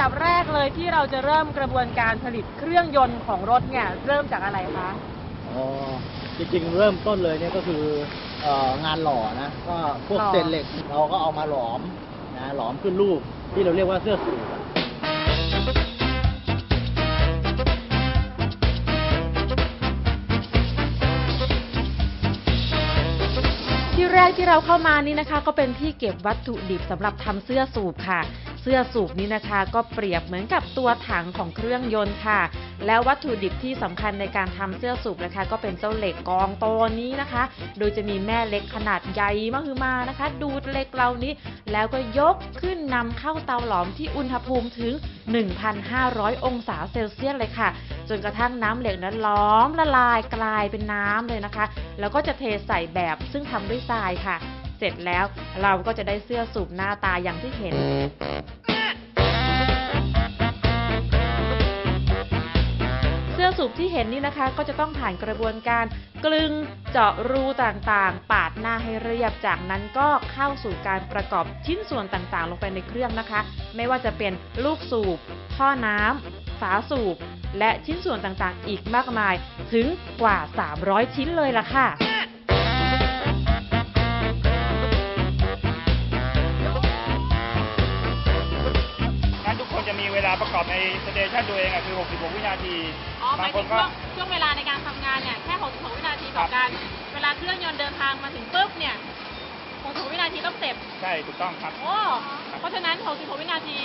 ดับแรกเลยที่เราจะเริ่มกระบวนการผลิตเครื่องยนต์ของรถเนี่ยเริ่มจากอะไรคะอ๋อจริงๆเริ่มต้นเลยเนี่ยก็คือเอ่องานหล่อนะก็พวกหล่อเศษเหล็กเราก็เอามาหลอมนะหลอมขึ้นรูปที่เราเรียกว่าเสื้อสูทอะที่แรกที่เราเข้ามานี่นะคะ ก็เป็นที่เก็บวัตถุดิบสำหรับทำเสื้อสูบค่ะ เสื้อสูบนี้นะคะ ก็เปรียบเหมือนกับตัวถังของเครื่องยนต์ค่ะ แล้ววัตถุดิบที่สำคัญในการทำเสื้อสูบนะคะ ก็เป็นเจ้าเหล็กกองโตนี้นะคะ โดยจะมีแม่เหล็กขนาดใหญ่มหึมานะคะ ดูดเหล็กเหล่านี้ แล้วก็ยกขึ้นนำเข้าเตาหลอมที่อุณหภูมิถึง 1,500 องศาเซลเซียสเลยค่ะ จนกระทั่งน้ำเหล็กนั้นล้อมละลายกลายเป็นน้ำเลยนะคะ แล้วก็จะเทใส่แบบซึ่งทำด้วยทรายค่ะ เสร็จแล้ว เราก็จะได้เสื้อสูบหน้าตาอย่างที่เห็นเสื้อสูบที่เห็นนี่นะคะก็จะต้องผ่านกระบวนการกลึงเจาะรูต่างๆ ปาดหน้าให้เรียบ จากนั้นก็เข้าสู่การประกอบชิ้นส่วนต่างๆ ลงไปในเครื่องนะคะ ไม่ว่าจะเป็นลูกสูบ ท่อน้ำฝาสูบ และชิ้นส่วนต่างๆ อีกมากมายถึงกว่า 300 ชิ้นเลยล่ะค่ะ จะมีเวลาประกอบในสเตชันตัวเองอะคือ 66 วินาที อ๋อหายบามงคถึนงก็ ช่วงช่วงเวลาในการทำงานเนี่ยแค่66วินาทีต่อการ เวลาเครื่องยนต์เดินทางมาถึงปุ๊บเนี่ย66วินาทีต้องเสร็จ ใช่ถูกต้องครับ โอ้ เพราะฉะนั้น66วินาที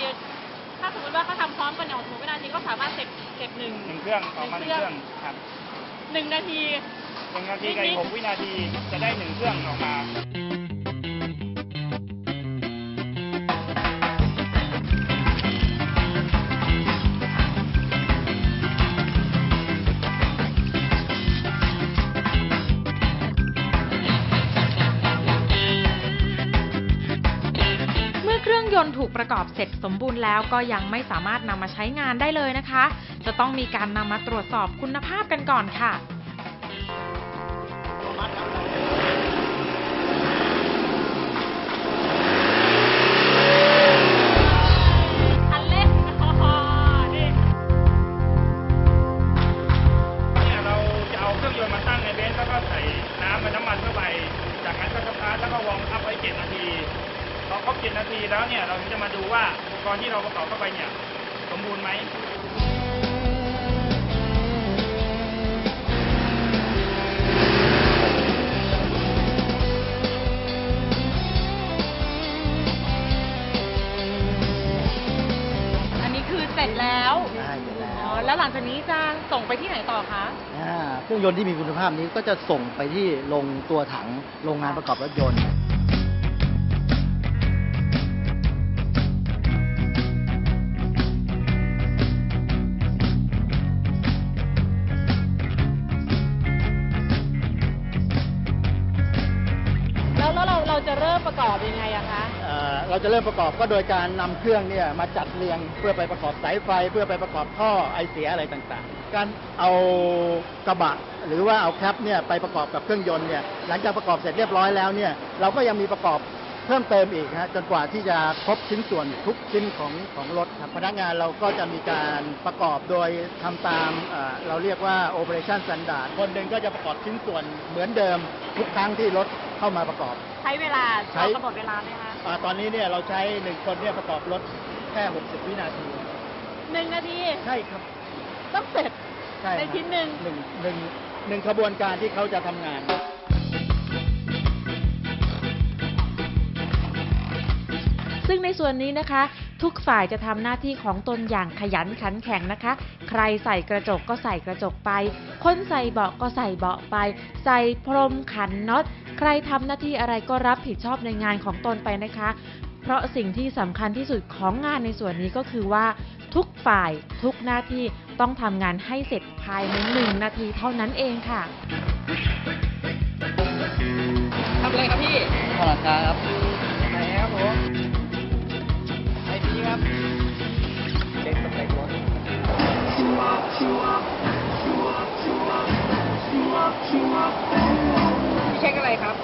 ถ้าสมมติว่าเขาทำพร้อมกันเนี่ย66วินาทีก็สามารถเสร็จเสร็จหนึ่ง หนึ่งเครื่องออกมาหนึ่งเครื่องครับหนึ่งนาที หนึ่งนาทีกับอีกหกวินาทีจะได้หนึ่งเครื่องออกมาเประกอบเสร็จสมบูรณ์แล้วก็ยังไม่สามารถนำมาใช้งานได้เลยนะคะ จะต้องมีการนำมาตรวจสอบคุณภาพกันก่อนค่ะ ส่งไปที่ไหนต่อคะอ่าเครื่องยนต์ที่มีคุณภาพนี้ก็จะส่งไปที่ลงตัวถังโรงงานประกอบรถยนต์ แล้วแล้วเราเราจะเริ่มประกอบยังไงอะคะเอ่อเราจะเริ่มประกอบก็โดยการนำเครื่องเนี่ยมาจัดเรียงเพื่อไปประกอบสายไฟ เพื่อไปประกอบท่อไอเสียอะไรต่างๆ การเอากระบะ หรือว่าเอาแคปเนี่ยไปประกอบกับเครื่องยนต์เนี่ยหลังจากประกอบเสร็จเรียบร้อยแล้วเนี่ยเราก็ยังมีประกอบเพิ่มเติมอีกฮะจนกว่าที่จะครบชิ้นส่วนทุกชิ้นของของรถครับพนักงานเราก็จะมีการประกอบโดยทำตามเอ่อเราเรียกว่า operation standard คนหนึ่งก็จะประกอบชิ้นส่วนเหมือนเดิมทุกครั้งที่รถเข้ามาประกอบ ใช้เวลาใช้ เรากำหนดเวลาไหมคะอาตอนนี้เนี่ยเราใช้หนึ่งคนเนี่ยประกอบรถแค่ 60 วินาที หนึ่งนาทีใช่ครับ ต้องเสร็จใช่ในครับชิ้นหนึ่งหนึ่งหนึ่งหนึ่งขบวนการที่เขาจะทำงาน ซึ่งในส่วนนี้นะคะ ทุกฝ่ายจะทำหน้าที่ของตนอย่างขยันขันแข็งนะคะ ใครใส่กระจกก็ใส่กระจกไป คนใส่เบาะก็ใส่เบาะไป ใส่พรมขันน็อต ใครทำหน้าที่อะไรก็รับผิดชอบในงานของตนไปนะคะ เพราะสิ่งที่สำคัญที่สุดของงานในส่วนนี้ก็คือว่า ทุกฝ่ายทุกหน้าที่ ต้องทำงานให้เสร็จภายในหนึ่งนาทีเท่านั้นเองค่ะทำอะไรครับพี่พลังกาครับไหนครับผมไอพีครับเด็กสเต็กรถพี่เช็คอะไรครับ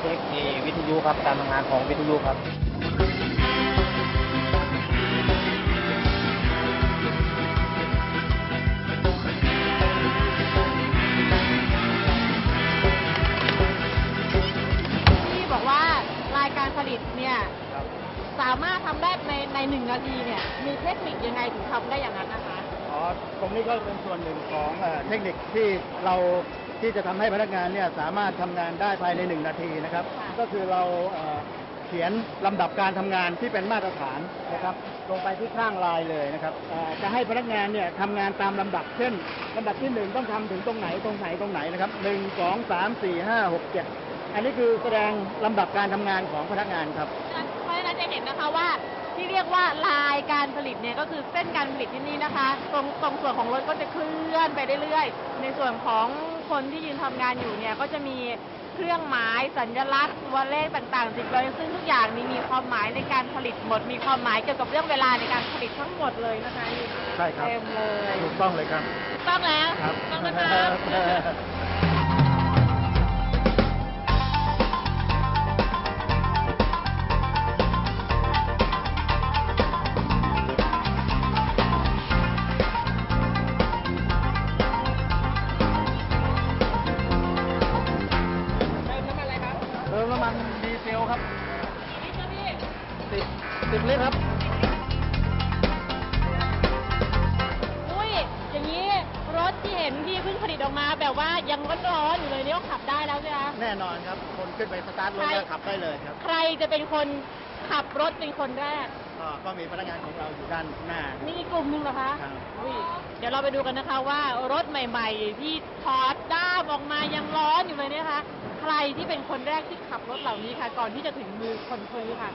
เช็ควิทยุครับการทำงานของวิทยุครับามารถทำได้ในในหนึ่งนาทีเนี่ยมีเทคนิคยังไงถึงทำได้อย่างนั้นนะคะ อ๋อตรงนี้ก็เป็นส่วนหนึ่งของเอ่อเทคนิคที่เราที่จะทำให้พนักงานเนี่ยสามารถทำงานได้ภายในหนึ่งนาทีนะครับ ค่ะ ก็คือเราเอ่อเขียนลำดับการทำงานที่เป็นมาตรฐานนะครับ ลงไปที่ข้างลายเลยนะครับเอ่อจะให้พนักงานเนี่ยทำงานตามลำดับ เช่นลำดับที่หนึ่งต้องทำถึงตรงไหนตรงไหนตรงไหนนะครับหนึ่งสองสามสี่ห้าหกเจ็ดอันนี้คือแสดงลำดับการทำงานของพนักงานครับเพราะฉะนั้นจะเห็ นนะคะว่าที่เรียกว่าลายการผลิตเนี่ยก็คือเส้นการผลิตที่นี่นะคะ ตรงตรงส่วนของรถก็จะเคลื่อนไปเรื่อยๆ ในส่วนของคนที่ยืนทำงานอยู่เนี่ยก็จะมีเครื่องหมายสัญลักษณ์ตัวเลขต่างๆติดเลยซึ่งทุกอย่างนี้มีความหมายในการผลิตหมด มีความหมายเกี่ยวกับเรื่องเวลาในการผลิตทั้งหมดเลยนะคะนี่ใช่ครับเต็มเลยถูกต้องเลยครับต้องแล้วครับต้องนะครับ ถที่เห็นที่เพิ่งผลิตออกมา แบบว่ายังร้อนๆอยู่เลยนี่ก็ขับได้แล้วใช่ไหมคะแน่นอนครับ คนขึ้นไปสตาร์ทรถแล้วขับได้เลยครับใครจะเป็นคนขับรถเป็นคนแรก ก็ก็มีพนักงานของเราอยู่ด้านหน้านี่อีกกลุ่มหนึ่งเหรอคะครับ อุ้ยเดี๋ยวเราไปดูกันนะคะว่ารถใหม่ ๆ ที่ถอดด้ามออกมายังร้อนอยู่เลยเนี่ยนะคะ ใครที่เป็นคนแรกที่ขับรถเหล่านี้ค่ะ ก่อนที่จะถึงมือคนซื้อค่ะ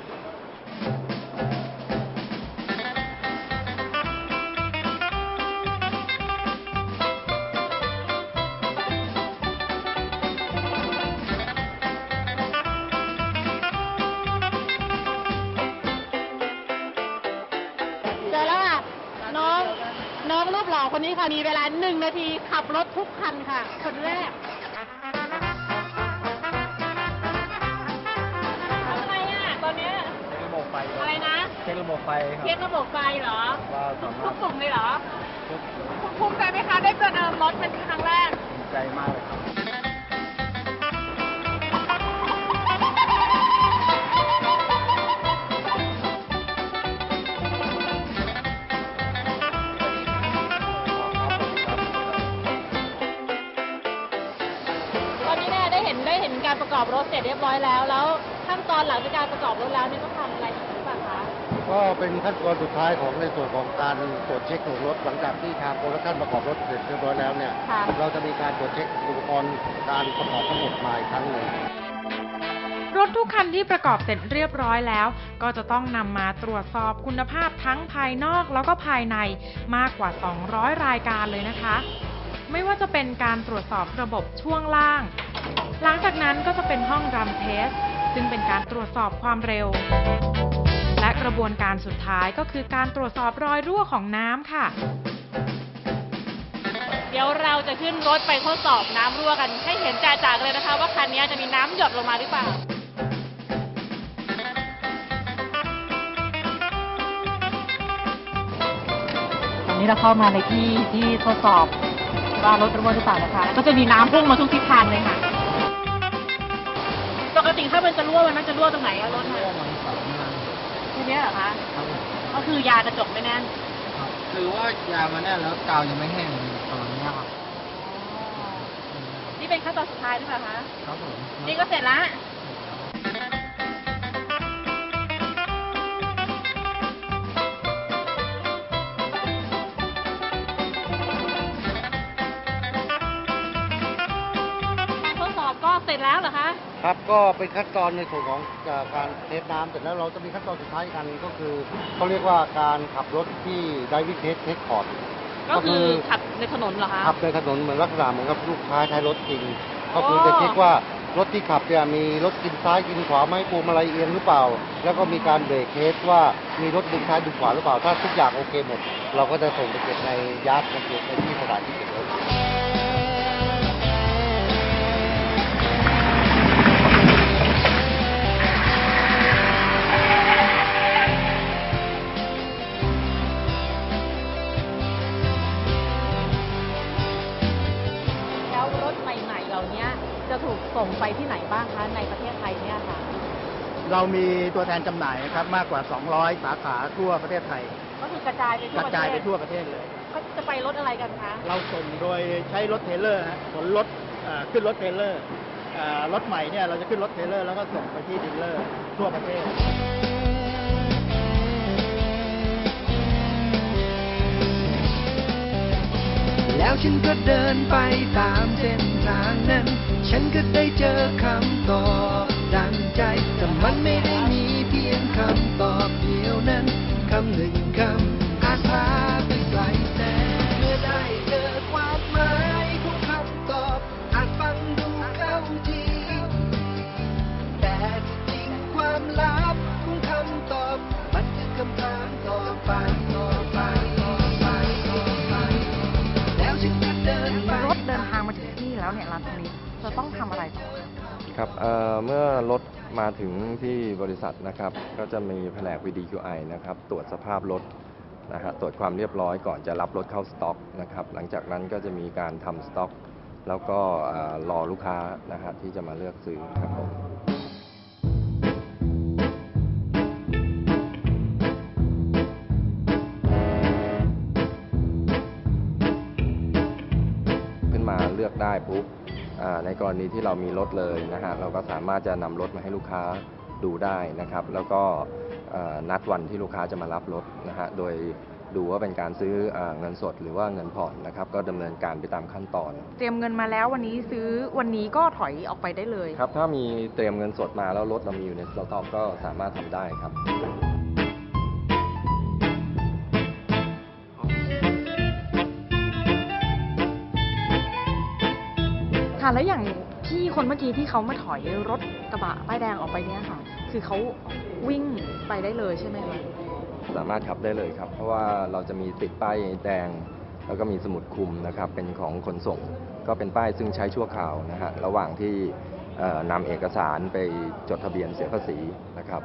นนี้ค่ะมีเวลาหนึ่งนาทีขับรถทุกคันค่ะ คนแรกทำอะไรอะตอนเนี้ยเช็คระบบไฟอะไรนะ เช็คระบบไฟครัเทียบระบบไฟเหรอว่าทุสากมารถกลุ่มเลยเหรอทุกภูมิใจไหมคะได้ประเดิมรถเป็นครั้งแรก ใจมากเลยครับ ได้เห็นได้เห็นการประกอบรถเสร็จเรียบร้อยแล้ว แล้วขั้นตอนหลังจากการประกอบรถแล้วเนี่ยต้องทำอะไรอีกหรือเปล่าคะก็เป็นขั้นตอนสุดท้ายของในส่วนของการตรวจเช็คของรถหลังจากที่ทางโปรดักชั่นประกอบรถเสร็จเรียบร้อยแล้วเนี่ย ค่ะ เราจะมีการตรวจเช็คอุปกรณ์การประกอบทั้งหมดมาอีกครั้งหนึ่ง รถทุกคันที่ประกอบเสร็จเรียบร้อยแล้ว ก็จะต้องนำมาตรวจสอบคุณภาพทั้งภายนอกแล้วก็ภายในมากกว่า 200 รายการเลยนะคะ ไม่ว่าจะเป็นการตรวจสอบระบบช่วงล่าง หลังจากนั้นก็จะเป็นห้องรันเทส ซึ่งเป็นการตรวจสอบความเร็ว และกระบวนการสุดท้ายก็คือการตรวจสอบรอยรั่วของน้ำค่ะ เดี๋ยวเราจะขึ้นรถไปทดสอบน้ำรั่วกัน ให้เห็นจ่าๆกันเลยนะคะ ว่าคันนี้จะมีน้ำหยดลงมาหรือเปล่าตอนนี้เราเข้ามาในที่ที่ทดสอบว่ารถรั่วหรือเปล่านะคะ ก็จะมีน้ำพุ่งมาทุกทิศทางเลยค่ะ ติถ้ามันจะรั่วมันจะรั่วตรงไหนอะรถเนี่ยทีเนี้ยเหรอคะก็คือยากระจกไม่แน่นคือว่ายามาแน่นแล้วกาวยังไม่แห้งตอนนี้ครับนี่เป็นขั้นตอนสุดท้ายหรือเปล่าคะครับผม นี่ก็เสร็จละ คะครับก็เป็นขั้นตอนในส่วนของเอ่อการเทสน้ำเสร็จแล้วเราจะมีขั้นตอนสุดท้ายอีกอันหนึ่งก็คือเขาเรียกว่าการขับรถที่ไดวิ่งเทสเทสคอร์ดก็คือขับในถนนเหรอคะขับในถนนเหมือนลักษณะเหมือนกับลูกค้าใช้รถจริง ก็คืออ๋อจะเช็คว่ารถที่ขับเนี่ยมีรถกินซ้ายกินขวาไหมพวงมาลัยเอียงหรือเปล่า แล้วก็มีการเบรกเทสว่ามีรถดึงซ้ายดึงขวาหรือเปล่า ถ้าทุกอย่างโอเคหมด เราก็จะส่งไปเก็บในยาร์ดไปเก็บในที่สถานที่เก็บรถ มีตัวแทนจำหน่ายนะครับมากกว่า 200 สาขาทั่วประเทศไทย ก็คือกระจายไปกทั่วระประเทจายศไปทั่วประเทศเลย ก็จะไปรถอะไรกันคะ เราส่งโดยใช้รถเทรลเลอร์ฮะขนรถเอ่อขึ้นรถเทรลเลอร์เอ่อรถใหม่เนี่ยเราจะขึ้นรถเทรลเลอร์แล้วก็ส่งไปที่ดีลเลอร์ทั่วประเทศ แล้วฉันก็เดินไปตามเส้นทางนั้น ฉันก็ได้เจอคำตอบ ดังใจแต่มันไม่ได้มีเพียงคำตอบ ครับเเมื่อรถมาถึงที่บริษัทนะครับ ก็จะมีแผนก VDQI นะครับ ตรวจสภาพรถนะฮะตรวจความเรียบร้อยก่อนจะรับรถเข้าสต็อกนะครับ หลังจากนั้นก็จะมีการทำสต็อก แล้วก็เอ่อรอลูกค้านะฮะที่จะมาเลือกซื้อครับผมขึ้นมาเลือกได้ปุ๊บ ในกรณีที่เรามีรถเลยนะฮะเราก็สามารถจะนำรถมาให้ลูกค้าดูได้นะครับ แล้วก็เอ่อนัดวันที่ลูกค้าจะมารับรถนะฮะโดยดูว่าเป็นการซื้ออาเงินสดหรือว่าเงินผ่อนนะครับ ก็ดำเนินการไปตามขั้นตอน เตรียมเงินมาแล้ววันนี้ซื้อวันนี้ก็ถอยออกไปได้เลย ครับ ถ้ามีเตรียมเงินสดมาแล้วรถเรามีอยู่ในสต็อกก็สามารถทำได้ครับ ค่ะแล้วอย่างพี่คนเมื่อกี้ที่เขามาถอยรถกระบะป้ายแดงออกไปเนี่ยค่ะ คือเขาวิ่งไปได้เลยใช่ไหมคะสามารถขับได้เลยครับ เพราะว่าเราจะมีติดป้ายแดง แล้วก็มีสมุดคุมนะครับ เป็นของขนส่ง ก็เป็นป้ายซึ่งใช้ชั่วคราวนะฮะระหว่างที่นำเอกสารไปจดทะเบียนเสียภาษีนะครับ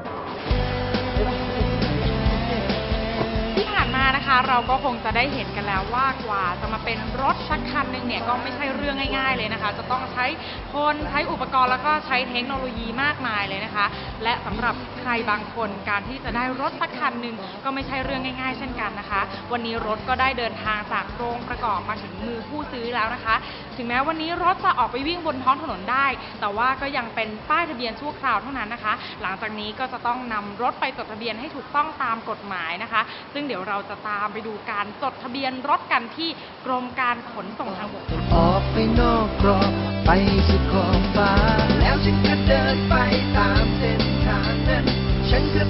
เราก็คงจะได้เห็นกันแล้วว่ากว่าจะมาเป็นรถสักคันหนึ่งเนี่ยก็ไม่ใช่เรื่องง่าย ๆ เลยนะคะ จะต้องใช้คนใช้อุปกรณ์แล้วก็ใช้เทคโนโลยีมากมายเลยนะคะ และสำหรับใครบางคนการที่จะได้รถสักคันหนึ่งก็ไม่ใช่เรื่องง่าย ๆ เช่นกันนะคะ วันนี้รถก็ได้เดินทางจากโรงประกอบมาถึงมือผู้ซื้อแล้วนะคะ ถึงแม้วันนี้รถจะออกไปวิ่งบนท้องถนนได้ แต่ว่าก็ยังเป็นป้ายทะเบียนชั่วคราวเท่านั้นนะคะ หลังจากนี้ก็จะต้องนำรถไปจดทะเบียนให้ถูกต้องตามกฎหมายนะคะ ซึ่งเดี๋ยวเราจะตามามไปดูการจดทะเบียนรถกันที่กรมการขนส่งทางบกออกไปนอกกรอบไปสุดขอบฟ้า แล้วฉันก็เดินไปตามเส้นทางนั้น ฉันก็